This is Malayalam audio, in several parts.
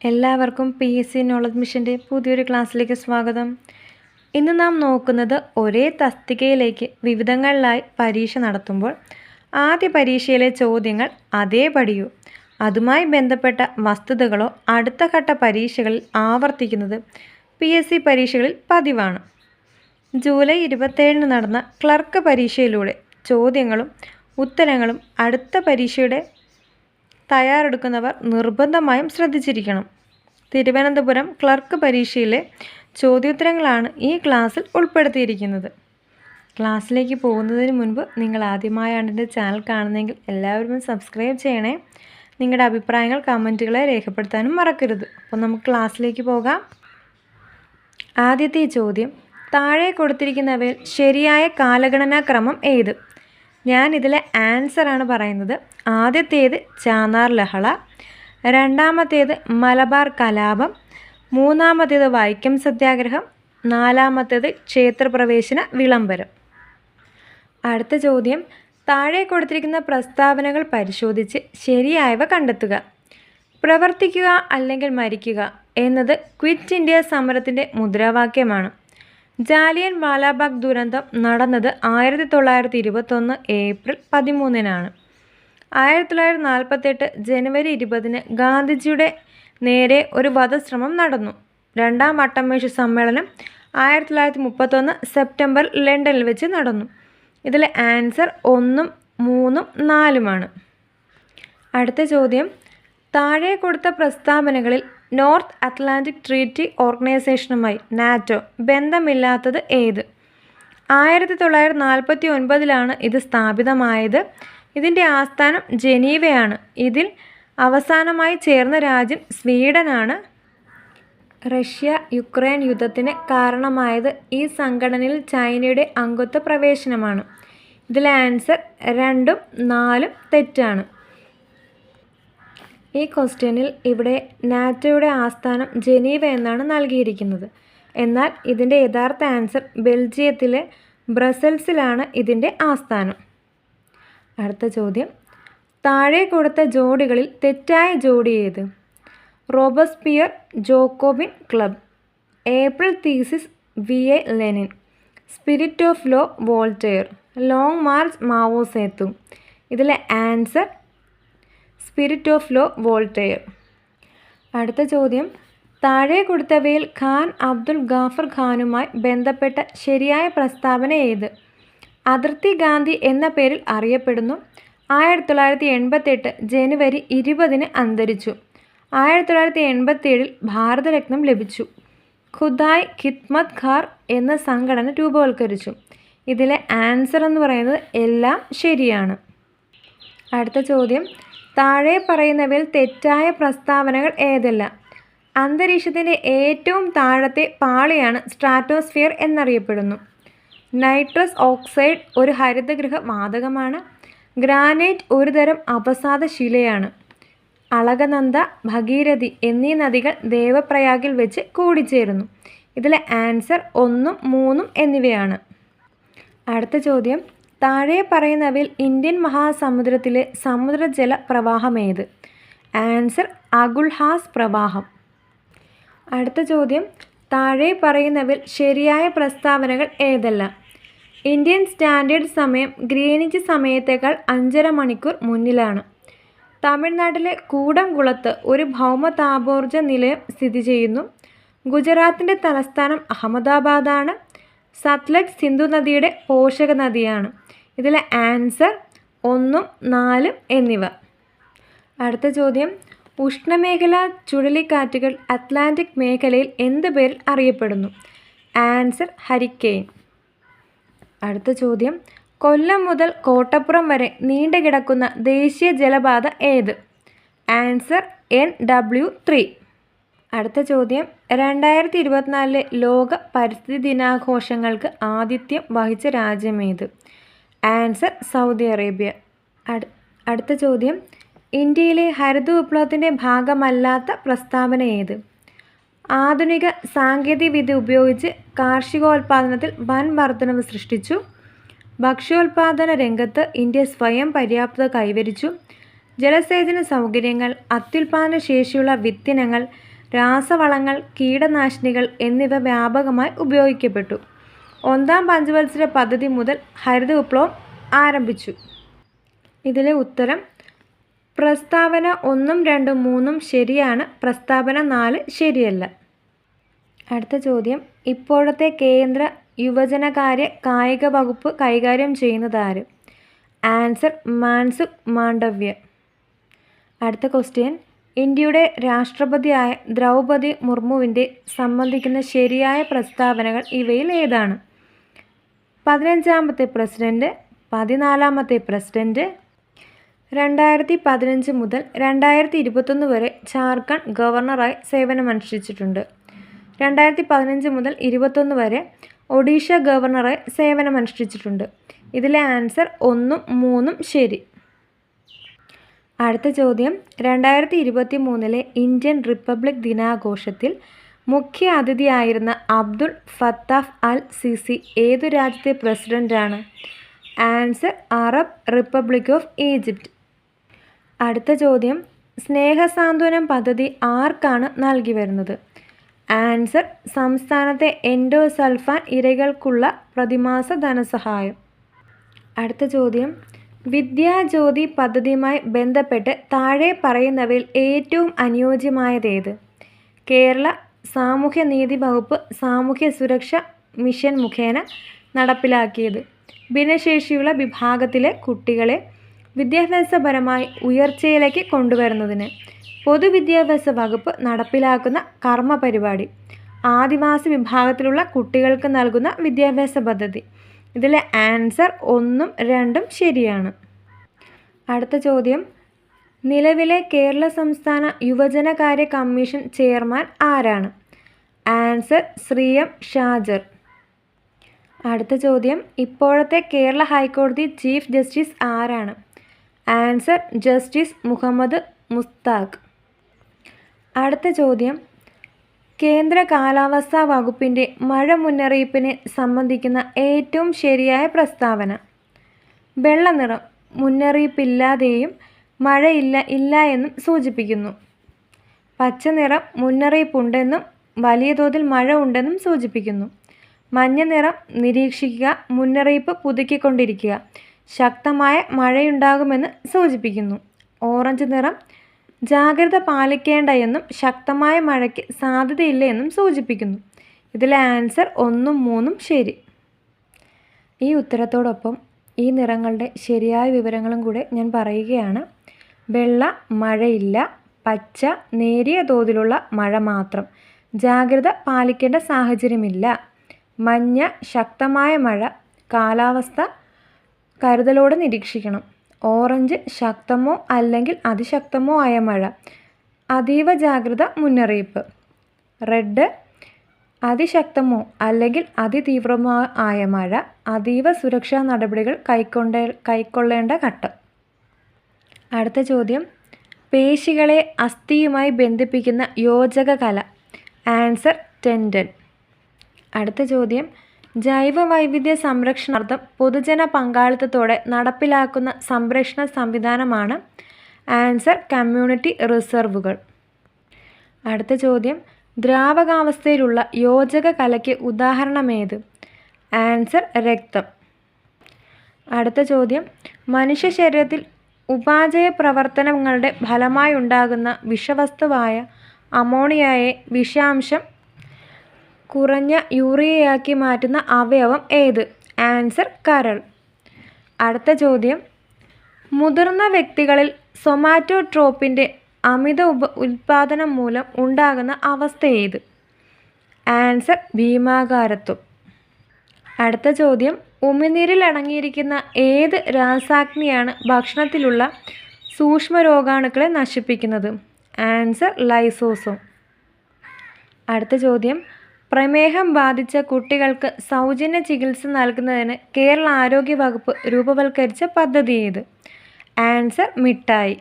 എല്ലാവർക്കും പി എസ് സി നോളജ് മിഷന്റെ പുതിയൊരു ക്ലാസ്സിലേക്ക് സ്വാഗതം. ഇന്ന് നാം നോക്കുന്നത് ഒരേ തസ്തികയിലേക്ക് വിവിധങ്ങളിലായി പരീക്ഷ നടത്തുമ്പോൾ ആദ്യ പരീക്ഷയിലെ ചോദ്യങ്ങൾ അതേപടിയോ അതുമായി ബന്ധപ്പെട്ട വസ്തുതകളോ അടുത്ത ഘട്ട പരീക്ഷകളിൽ ആവർത്തിക്കുന്നത് പി എസ് സി പരീക്ഷകളിൽ പതിവാണ്. ജൂലൈ ഇരുപത്തേഴിന് നടന്ന ക്ലർക്ക് പരീക്ഷയിലൂടെ ചോദ്യങ്ങളും ഉത്തരങ്ങളും അടുത്ത പരീക്ഷയുടെ തയ്യാറെടുക്കുന്നവർ നിർബന്ധമായും ശ്രദ്ധിച്ചിരിക്കണം. തിരുവനന്തപുരം ക്ലർക്ക് പരീക്ഷയിലെ ചോദ്യോത്തരങ്ങളാണ് ഈ ക്ലാസ്സിൽ ഉൾപ്പെടുത്തിയിരിക്കുന്നത്. ക്ലാസ്സിലേക്ക് പോകുന്നതിന് മുൻപ് നിങ്ങൾ ആദ്യമായാണ് എന്റെ ചാനൽ കാണുന്നതെങ്കിൽ എല്ലാവരും സബ്സ്ക്രൈബ് ചെയ്യണേ. നിങ്ങളുടെ അഭിപ്രായങ്ങൾ കമന്റുകളെ രേഖപ്പെടുത്താനും മറക്കരുത്. അപ്പോൾ നമുക്ക് ക്ലാസ്സിലേക്ക് പോകാം. ആദ്യത്തെ ചോദ്യം താഴെ കൊടുത്തിരിക്കുന്നവയിൽ ശരിയായ കാലഗണനാക്രമം ഏത്? ഞാൻ ഇതിലെ ആൻസറാണ് പറയുന്നത്. ആദ്യത്തേത് ചാനാർ ലഹള രണ്ടാമത്തേത് മലബാർ കലാപം മൂന്നാമത്തേത് വൈക്കം സത്യാഗ്രഹം നാലാമത്തേത് ക്ഷേത്രപ്രവേശന വിളംബരം. അടുത്ത ചോദ്യം താഴെ കൊടുത്തിരിക്കുന്ന പ്രസ്താവനകൾ പരിശോധിച്ച് ശരിയായവ കണ്ടെത്തുക. പ്രവർത്തിക്കുക അല്ലെങ്കിൽ മരിക്കുക എന്നത് ക്വിറ്റ് ഇന്ത്യ സമരത്തിന്റെ മുദ്രാവാക്യമാണ്. ജാലിയൻ വാലാബാഗ് ദുരന്തം നടന്നത് ആയിരത്തി തൊള്ളായിരത്തി ഇരുപത്തൊന്ന് ഏപ്രിൽ പതിമൂന്നിനാണ്. ആയിരത്തി തൊള്ളായിരത്തി നാൽപ്പത്തെട്ട് ജനുവരി ഇരുപതിന് ഗാന്ധിജിയുടെ നേരെ ഒരു വധശ്രമം നടന്നു. രണ്ടാം വട്ടമേശ സമ്മേളനം ആയിരത്തി തൊള്ളായിരത്തി മുപ്പത്തൊന്ന് സെപ്റ്റംബർ ലണ്ടനിൽ വെച്ച് നടന്നു. ഇതിലെ ആൻസർ ഒന്നും മൂന്നും നാലുമാണ്. അടുത്ത ചോദ്യം. താഴെ കൊടുത്ത പ്രസ്താവനകളിൽ നോർത്ത് അറ്റ്ലാന്റിക് ട്രീറ്റി ഓർഗനൈസേഷനുമായി നാറ്റോ ബന്ധമില്ലാത്തത് ഏത്? ആയിരത്തി തൊള്ളായിരത്തി നാൽപ്പത്തി ഒൻപതിലാണ് ഇത് സ്ഥാപിതമായത്. ഇതിന്റെ ആസ്ഥാനം ജനീവയാണ്. ഇതിൽ അവസാനമായി ചേർന്ന രാജ്യം സ്വീഡനാണ്. റഷ്യ യുക്രൈൻ യുദ്ധത്തിന് കാരണമായത് ഈ സംഘടനയിൽ ചൈനയുടെ അംഗത്വ പ്രവേശനമാണ്. ഇതിലെ ആൻസർ രണ്ടും നാലും തെറ്റാണ്. ഈ ക്വസ്റ്റ്യനിൽ ഇവിടെ നാറ്റോയുടെ ആസ്ഥാനം ജനീവ എന്നാണ് നൽകിയിരിക്കുന്നത്. എന്നാൽ ഇതിന്റെ യഥാർത്ഥ ആൻസർ ബെൽജിയത്തിലെ ബ്രസൽസിലാണ് ഇതിന്റെ ആസ്ഥാനം. അടുത്ത ചോദ്യം. താഴെ കൊടുത്ത ജോഡികളിൽ തെറ്റായ ജോഡി ഏത്? Robespierre Jacobin club. April thesis V A Lenin. Spirit of law Voltaire. Long march Mao Sethu ഇതിലെ answer spirit of law Voltaire അടുത്ത ചോദ്യം. താഴെ കൊടുത്തവയിൽ ഖാൻ അബ്ദുൽ ഗാഫർ ഖാനുമായി ബന്ധപ്പെട്ട ശരിയായ പ്രസ്താവന ഏത്? അതിർത്തി ഗാന്ധി എന്ന പേരിൽ അറിയപ്പെടുന്നു. ആയിരത്തി തൊള്ളായിരത്തി എൺപത്തെട്ട് ജനുവരി ഇരുപതിന് അന്തരിച്ചു. ആയിരത്തി തൊള്ളായിരത്തി എൺപത്തിയേഴിൽ ഭാരതരത്നം ലഭിച്ചു. ഖുദായ് ഖിത്മത് ഖാർ എന്ന സംഘടന രൂപവൽക്കരിച്ചു. ഇതിലെ ആൻസർ എന്ന് പറയുന്നത് എല്ലാം ശരിയാണ്. അടുത്ത ചോദ്യം. താഴെ പറയുന്നവയിൽ തെറ്റായ പ്രസ്താവനകൾ ഏതെല്ലാം. അന്തരീക്ഷത്തിന്റെ ഏറ്റവും താഴത്തെ പാളിയാണ് സ്ട്രാറ്റോസ്ഫിയർ എന്നറിയപ്പെടുന്നു. നൈട്രസ് ഓക്സൈഡ് ഒരു ഹരിതഗൃഹ വാതകമാണ്. ഗ്രാനൈറ്റ് ഒരുതരം അപസാദ ശിലയാണ്. അളകനന്ദ ഭഗീരഥി എന്നീ നദികൾ ദേവപ്രയാഗിൽ വെച്ച് കൂടിച്ചേരുന്നു. ഇതിലെ ആൻസർ ഒന്നും മൂന്നും എന്നിവയാണ്. അടുത്ത ചോദ്യം. താഴെ പറയുന്നവയിൽ ഇന്ത്യൻ മഹാസമുദ്രത്തിലെ സമുദ്രജല പ്രവാഹമേത്? ആൻസർ അഗുൽഹാസ് പ്രവാഹം. അടുത്ത ചോദ്യം താഴെ പറയുന്നവയിൽ ശരിയായ പ്രസ്താവനകൾ ഏതെല്ലാം? ഇന്ത്യൻ സ്റ്റാൻഡേർഡ് സമയം ഗ്രീനിച്ച് സമയത്തേക്കാൾ അഞ്ചര മണിക്കൂർ മുന്നിലാണ്. തമിഴ്നാട്ടിലെ കൂടംകുളത്ത് ഒരു ഭൗമതാപോർജ നിലയം സ്ഥിതി ചെയ്യുന്നു. ഗുജറാത്തിന്റെ തലസ്ഥാനം അഹമ്മദാബാദാണ്. സത്ലജ് സിന്ധു നദിയുടെ പോഷക നദിയാണ്. ഇതിലെ ആൻസർ ഒന്നും നാലും എന്നിവ. അടുത്ത ചോദ്യം. ഉഷ്ണമേഖല ചുഴലിക്കാറ്റുകൾ അറ്റ്ലാന്റിക് മേഖലയിൽ എന്ത് പേരിൽ അറിയപ്പെടുന്നു? Answer hurricane. അടുത്ത ചോദ്യം. കൊല്ലം മുതൽ കോട്ടപ്പുറം വരെ നീണ്ടു കിടക്കുന്ന ദേശീയ ജലപാത ഏത്? Answer N W three. അടുത്ത ചോദ്യം. രണ്ടായിരത്തി ഇരുപത്തിനാലിലെ ലോക പരിസ്ഥിതി ദിനാഘോഷങ്ങൾക്ക് ആതിഥ്യം വഹിച്ച രാജ്യം രാജ്യമേത്? Answer Saudi Arabia. അടു അടുത്ത ചോദ്യം. ഇന്ത്യയിലെ ഹരിത വിപ്ലവത്തിന്റെ ഭാഗമല്ലാത്ത പ്രസ്താവന ഏത്? ആധുനിക സാങ്കേതികവിദ്യ ഉപയോഗിച്ച് കാർഷികോൽപാദനത്തിൽ വൻ വർധനവ് സൃഷ്ടിച്ചു. ഭക്ഷ്യോൽപാദന രംഗത്ത് ഇന്ത്യ സ്വയം പര്യാപ്തത കൈവരിച്ചു. ജലസേചന സൗകര്യങ്ങൾ അത്യുൽപാദന ശേഷിയുള്ള വിത്തിനങ്ങൾ രാസവളങ്ങൾ കീടനാശിനികൾ എന്നിവ വ്യാപകമായി ഉപയോഗിക്കപ്പെട്ടു. ഒന്നാം പഞ്ചവത്സര പദ്ധതി മുതൽ ഹരിത വിപ്ലവം ആരംഭിച്ചു. ഇതിലെ ഉത്തരം പ്രസ്താവന ഒന്നും രണ്ടും മൂന്നും ശരിയാണ് പ്രസ്താവന നാല് ശരിയല്ല. അടുത്ത ചോദ്യം ഇപ്പോഴത്തെ കേന്ദ്ര യുവജനകാര്യ കായിക വകുപ്പ് കൈകാര്യം ചെയ്യുന്നത് ആര്? ആൻസർ മാൻസുഖ് മാണ്ഡവ്യ. അടുത്ത ക്വസ്റ്റ്യൻ ഇന്ത്യയുടെ രാഷ്ട്രപതിയായ ദ്രൗപദി മുർമുവിന്റെ സംബന്ധിക്കുന്ന ശരിയായ പ്രസ്താവനകൾ ഇവയിൽ ഏതാണ്? പതിനഞ്ചാമത്തെ പ്രസിഡന്റ് പതിനാലാമത്തെ പ്രസിഡന്റ് രണ്ടായിരത്തി പതിനഞ്ച് മുതൽ രണ്ടായിരത്തി ഇരുപത്തൊന്ന് വരെ ജാർഖണ്ഡ് ഗവർണറായി സേവനമനുഷ്ഠിച്ചിട്ടുണ്ട്. രണ്ടായിരത്തി പതിനഞ്ച് മുതൽ ഇരുപത്തൊന്ന് വരെ ഒഡീഷ ഗവർണറായി സേവനമനുഷ്ഠിച്ചിട്ടുണ്ട്. ഇതിലെ ആൻസർ ഒന്നും മൂന്നും ശരി. അടുത്ത ചോദ്യം. രണ്ടായിരത്തി ഇരുപത്തി മൂന്നിലെ ഇന്ത്യൻ റിപ്പബ്ലിക് ദിനാഘോഷത്തിൽ മുഖ്യ അതിഥിയായിരുന്ന അബ്ദുൾ ഫത്താഫ് അൽ സിസി ഏതു രാജ്യത്തെ പ്രസിഡന്റാണ് answer Arab Republic of Egypt അടുത്ത ചോദ്യം. സ്നേഹസാന്ത്വനം പദ്ധതി ആർക്കാണ് നൽകി വരുന്നത്? ആൻസർ സംസ്ഥാനത്തെ എൻഡോസൾഫാൻ ഇരകൾക്കുള്ള പ്രതിമാസ ധനസഹായം. അടുത്ത ചോദ്യം. വിദ്യാജ്യോതി പദ്ധതിയുമായി ബന്ധപ്പെട്ട് താഴെ പറയുന്നവയിൽ ഏറ്റവും അനുയോജ്യമായതേത്? കേരള സാമൂഹ്യനീതി വകുപ്പ് സാമൂഹ്യ സുരക്ഷ മിഷൻ മുഖേന നടപ്പിലാക്കിയത്. ഭിന്നശേഷിയുള്ള വിഭാഗത്തിലെ കുട്ടികളെ വിദ്യാഭ്യാസപരമായി ഉയർച്ചയിലേക്ക് കൊണ്ടുവരുന്നതിന് പൊതുവിദ്യാഭ്യാസ വകുപ്പ് നടപ്പിലാക്കുന്ന കർമ്മ പരിപാടി ആദിവാസി വിഭാഗത്തിലുള്ള കുട്ടികൾക്ക് നൽകുന്ന വിദ്യാഭ്യാസ പദ്ധതി. ഇതിലെ ആൻസർ ഒന്നും രണ്ടും ശരിയാണ്. അടുത്ത ചോദ്യം. നിലവിലെ കേരള സംസ്ഥാന യുവജനകാര്യ കമ്മീഷൻ ചെയർമാൻ ആരാണ്? Answer Shri M Shajar. അടുത്ത ചോദ്യം. ഇപ്പോഴത്തെ കേരള ഹൈക്കോടതി ചീഫ് ജസ്റ്റിസ് ആരാണ്? Answer justice Muhammad Mushtaq. അടുത്ത ചോദ്യം. കേന്ദ്ര കാലാവസ്ഥാ വകുപ്പിന്റെ മഴ മുന്നറിയിപ്പിനെ സംബന്ധിക്കുന്ന ഏറ്റവും ശരിയായ പ്രസ്താവന. വെള്ളനിറം മുന്നറിയിപ്പില്ലാതെയും മഴയില്ല ഇല്ല എന്നും സൂചിപ്പിക്കുന്നു. പച്ചനിറം മുന്നറിയിപ്പുണ്ടെന്നും വലിയ തോതിൽ മഴ ഉണ്ടെന്നും സൂചിപ്പിക്കുന്നു. മഞ്ഞ നിറം നിരീക്ഷിക്കുക മുന്നറിയിപ്പ് പുതുക്കിക്കൊണ്ടിരിക്കുക. ശക്തമായ മഴയുണ്ടാകുമെന്ന് സൂചിപ്പിക്കുന്നു. ഓറഞ്ച് നിറം ജാഗ്രത പാലിക്കേണ്ട എന്നും ശക്തമായ മഴയ്ക്ക് സാധ്യതയില്ല എന്നും സൂചിപ്പിക്കുന്നു. ഇതിലെ ആൻസർ ഒന്നും മൂന്നും ശരി. ഈ ഉത്തരത്തോടൊപ്പം ഈ നിറങ്ങളുടെ ശരിയായ വിവരങ്ങളും കൂടെ ഞാൻ പറയുകയാണ്. വെള്ള മഴയില്ല പച്ച നേരിയ തോതിലുള്ള മഴ മാത്രം. ജാഗ്രത പാലിക്കേണ്ട സാഹചര്യമില്ല. മഞ്ഞ ശക്തമായ മഴ കാലാവസ്ഥ കരുതലോടെ നിരീക്ഷിക്കണം. ഓറഞ്ച് ശക്തമോ അല്ലെങ്കിൽ അതിശക്തമോ ആയ മഴ. അതീവ ജാഗ്രത മുന്നറിയിപ്പ്. റെഡ് അതിശക്തമോ അല്ലെങ്കിൽ അതിതീവ്രമോ ആയ മഴ. അതീവ സുരക്ഷാ നടപടികൾ കൈക്കൊണ്ട കൈക്കൊള്ളേണ്ട ഘട്ടം. അടുത്ത ചോദ്യം. പേശികളെ അസ്ഥിയുമായി ബന്ധിപ്പിക്കുന്ന യോജക കല ആൻസർ ടെൻഡൻ. അടുത്ത ചോദ്യം. ജൈവ വൈവിധ്യ സംരക്ഷണാർത്ഥം പൊതുജന പങ്കാളിത്തത്തോടെ നടപ്പിലാക്കുന്ന സംരക്ഷണ സംവിധാനമാണ് ആൻസർ കമ്മ്യൂണിറ്റി റിസർവുകൾ. അടുത്ത ചോദ്യം ദ്രാവകാവസ്ഥയിലുള്ള യോജക കലയ്ക്ക് ഉദാഹരണമേത്? ആൻസർ രക്തം. അടുത്ത ചോദ്യം മനുഷ്യ ശരീരത്തിൽ ഉപാചയ പ്രവർത്തനങ്ങളുടെ ഫലമായി ഉണ്ടാകുന്ന വിഷവസ്തുവായ അമോണിയയെ വിഷാംശം കുറഞ്ഞ യൂറിയയാക്കി മാറ്റുന്ന അവയവം ഏത്? ആൻസർ കരൾ. അടുത്ത ചോദ്യം. മുതിർന്ന വ്യക്തികളിൽ സൊമാറ്റോട്രോപ്പിന്റെ അമിത ഉപ ഉൽപാദനം മൂലം ഉണ്ടാകുന്ന അവസ്ഥ ഏത്? ആൻസർ ഭീമാകാരത്വം. അടുത്ത ചോദ്യം. ഉമിനീരിൽ അടങ്ങിയിരിക്കുന്ന ഏത് രാസാഗ്നിയാണ് ഭക്ഷണത്തിലുള്ള സൂക്ഷ്മ രോഗാണുക്കളെ നശിപ്പിക്കുന്നത്? Answer lysosome. അടുത്ത ചോദ്യം. പ്രമേഹം ബാധിച്ച കുട്ടികൾക്ക് സൗജന്യ ചികിത്സ നൽകുന്നതിന് കേരള ആരോഗ്യ വകുപ്പ് രൂപവൽക്കരിച്ച പദ്ധതി ഏത് ആൻസർ മിഠായി.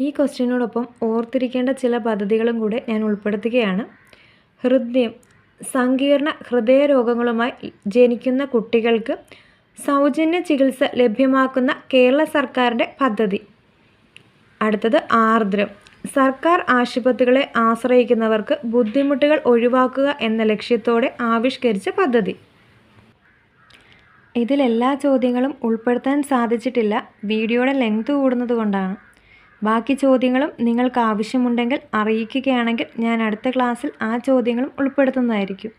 ഈ ക്വസ്റ്റ്യനോടൊപ്പം ഓർത്തിരിക്കേണ്ട ചില പദ്ധതികളും കൂടെ ഞാൻ ഉൾപ്പെടുത്തുകയാണ്. ഹൃദയം സങ്കീർണ ഹൃദയ രോഗങ്ങളുമായി ജനിക്കുന്ന കുട്ടികൾക്ക് സൗജന്യ ചികിത്സ ലഭ്യമാക്കുന്ന കേരള സർക്കാരിന്റെ പദ്ധതി. അടുത്തത് ആർദ്രം. സർക്കാർ ആശുപത്രികളെ ആശ്രയിക്കുന്നവർക്ക് ബുദ്ധിമുട്ടുകൾ ഒഴിവാക്കുക എന്ന ലക്ഷ്യത്തോടെ ആവിഷ്കരിച്ച പദ്ധതി. ഇതിലെല്ലാ ചോദ്യങ്ങളും ഉൾപ്പെടുത്താൻ സാധിച്ചിട്ടില്ല. വീഡിയോയുടെ ലെങ്ത് കൂടുന്നതുകൊണ്ടാണ് ബാക്കി ചോദ്യങ്ങളും നിങ്ങൾക്ക് ആവശ്യമുണ്ടെങ്കിൽ അറിയിക്കുകയാണെങ്കിൽ ഞാൻ അടുത്ത ക്ലാസ്സിൽ ആ ചോദ്യങ്ങളും ഉൾപ്പെടുത്തുന്നതായിരിക്കും.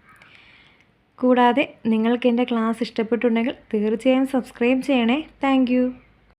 കൂടാതെ നിങ്ങൾക്ക് എന്റെ ക്ലാസ് ഇഷ്ടപ്പെട്ടുണ്ടെങ്കിൽ തീർച്ചയായും സബ്സ്ക്രൈബ് ചെയ്യണേ. താങ്ക്